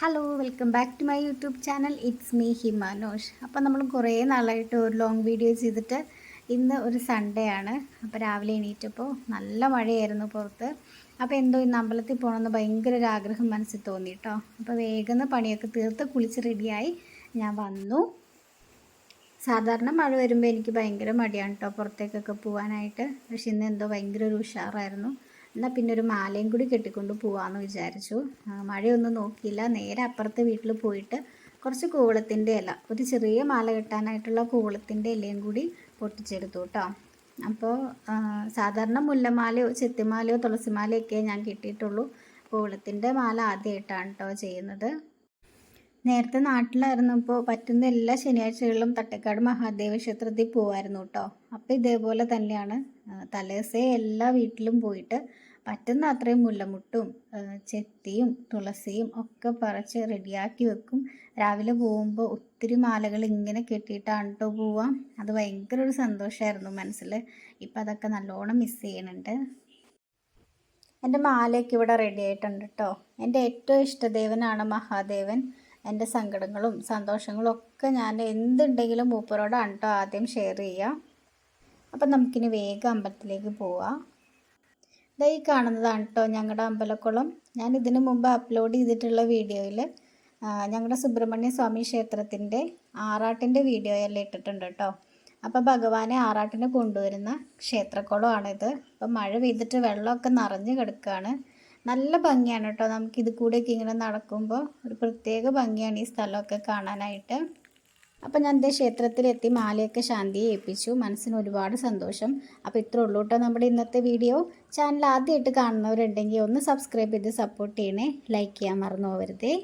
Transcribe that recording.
Hello welcome back to my YouTube channel it's me Himanosh അപ്പോൾ നമ്മൾ കുറേ നാളായിട്ട് ഒരു ലോങ് വീഡിയോ ചെയ്തിട്ട് ഇന്ന് ഒരു സൺഡേ ആണ്. അപ്പോൾ രാവിലെ എണീറ്റപ്പോൾ നല്ല മഴയായിരുന്നു പുറത്ത്. അപ്പോൾ എന്തോ ഇന്ന് അമ്പലത്തിൽ പോകണമെന്ന് ഭയങ്കര ഒരു ആഗ്രഹം മനസ്സിൽ തോന്നി കേട്ടോ അപ്പോൾ വേഗം പണിയൊക്കെ തീർത്ത് കുളിച്ച് റെഡിയായി ഞാൻ വന്നു. സാധാരണ മഴ വരുമ്പോൾ എനിക്ക് ഭയങ്കര മടിയാണ് കേട്ടോ പുറത്തേക്കൊക്കെ പോകാനായിട്ട് പക്ഷെ ഇന്ന് എന്തോ ഭയങ്കര ഒരു ഉഷാറായിരുന്നു. എന്നാൽ പിന്നെ ഒരു മാലയും കൂടി കെട്ടിക്കൊണ്ട് പോവാമെന്ന് വിചാരിച്ചു. മഴയൊന്നും നോക്കിയില്ല. നേരെ അപ്പുറത്തെ വീട്ടിൽ പോയിട്ട് കുറച്ച് കൂവളത്തിന്റെ ഇല ഒരു ചെറിയ മാല കെട്ടാനായിട്ടുള്ള കൂവളത്തിന്റെ ഇലയും കൂടി പൊട്ടിച്ചെടുത്തു കേട്ടോ അപ്പോൾ സാധാരണ മുല്ലമാലയോ ചെത്തിമാലയോ തുളസിമാലയൊക്കെ ഞാൻ കിട്ടിയിട്ടുള്ളൂ. കൂവളത്തിന്റെ മാല ആദ്യമായിട്ടാണ് കേട്ടോ ചെയ്യുന്നത്. നേരത്തെ നാട്ടിലായിരുന്നപ്പോൾ പറ്റുന്ന എല്ലാ ശനിയാഴ്ചകളിലും തട്ടക്കാട് മഹാദേവ ക്ഷേത്രത്തിൽ പോവായിരുന്നു കേട്ടോ അപ്പോൾ ഇതേപോലെ തന്നെയാണ്. തലേസേ എല്ലാ വീട്ടിലും പോയിട്ട് പറ്റുന്ന അത്രയും മുല്ലമുട്ടും ചെത്തിയും തുളസിയും ഒക്കെ പറിച്ച് റെഡിയാക്കി വെക്കും. രാവിലെ പോകുമ്പോൾ ഒത്തിരി മാലകൾ ഇങ്ങനെ കെട്ടിയിട്ടാണ് കേട്ടോ പോവാം. അത് ഭയങ്കര ഒരു സന്തോഷമായിരുന്നു മനസ്സിൽ. ഇപ്പം അതൊക്കെ നല്ലോണം മിസ് ചെയ്യണുണ്ട്. എന്റെ മാലയൊക്കെ ഇവിടെ റെഡി ആയിട്ടുണ്ട് കേട്ടോ എന്റെ ഏറ്റവും ഇഷ്ടദേവനാണ് മഹാദേവൻ. എന്റെ സങ്കടങ്ങളും സന്തോഷങ്ങളും ഒക്കെ ഞാൻ എന്തുണ്ടെങ്കിലും മൂപ്പരോടാണ് കേട്ടോ ആദ്യം ഷെയർ ചെയ്യുക അപ്പം നമുക്കിനി വേഗം അമ്പലത്തിലേക്ക് പോവാം. ദാ ഈ കാണുന്നതാണ് കേട്ടോ ഞങ്ങളുടെ അമ്പലക്കുളം. ഞാൻ ഇതിനു മുമ്പ് അപ്ലോഡ് ചെയ്തിട്ടുള്ള വീഡിയോയിൽ ഞങ്ങളുടെ സുബ്രഹ്മണ്യ സ്വാമി ക്ഷേത്രത്തിന്റെ ആറാട്ടിന്റെ വീഡിയോ എല്ലാം ഇട്ടിട്ടുണ്ട് കേട്ടോ അപ്പോൾ ഭഗവാനെ ആറാട്ടിന് കൊണ്ടുവരുന്ന ക്ഷേത്രക്കുളമാണിത്. അപ്പം മഴ പെയ്തിട്ട് വെള്ളമൊക്കെ നിറഞ്ഞു കിടക്കുകയാണ് നല്ല ഭംഗിയാണ് കേട്ടോ. നമുക്ക് ഇത് കൂടെയൊക്കെ ഇങ്ങനെ നടക്കുമ്പോൾ ഒരു പ്രത്യേക ഭംഗിയാണ് ഈ സ്ഥലമൊക്കെ കാണാനായിട്ട്. അപ്പം ഞാൻ എന്റെ ക്ഷേത്രത്തിലെത്തി മാലയൊക്കെ ശാന്തിയെ ഏൽപ്പിച്ചു. മനസ്സിന് ഒരുപാട് സന്തോഷം. അപ്പോൾ ഇത്രേ ഉള്ളൂ കേട്ടോ നമ്മുടെ ഇന്നത്തെ വീഡിയോ. ചാനൽ ആദ്യമായിട്ട് കാണുന്നവരുണ്ടെങ്കിൽ ഒന്ന് സബ്സ്ക്രൈബ് ചെയ്ത് സപ്പോർട്ട് ചെയ്യണേ. ലൈക്ക് ചെയ്യാൻ മറന്നു പോകരുതേ.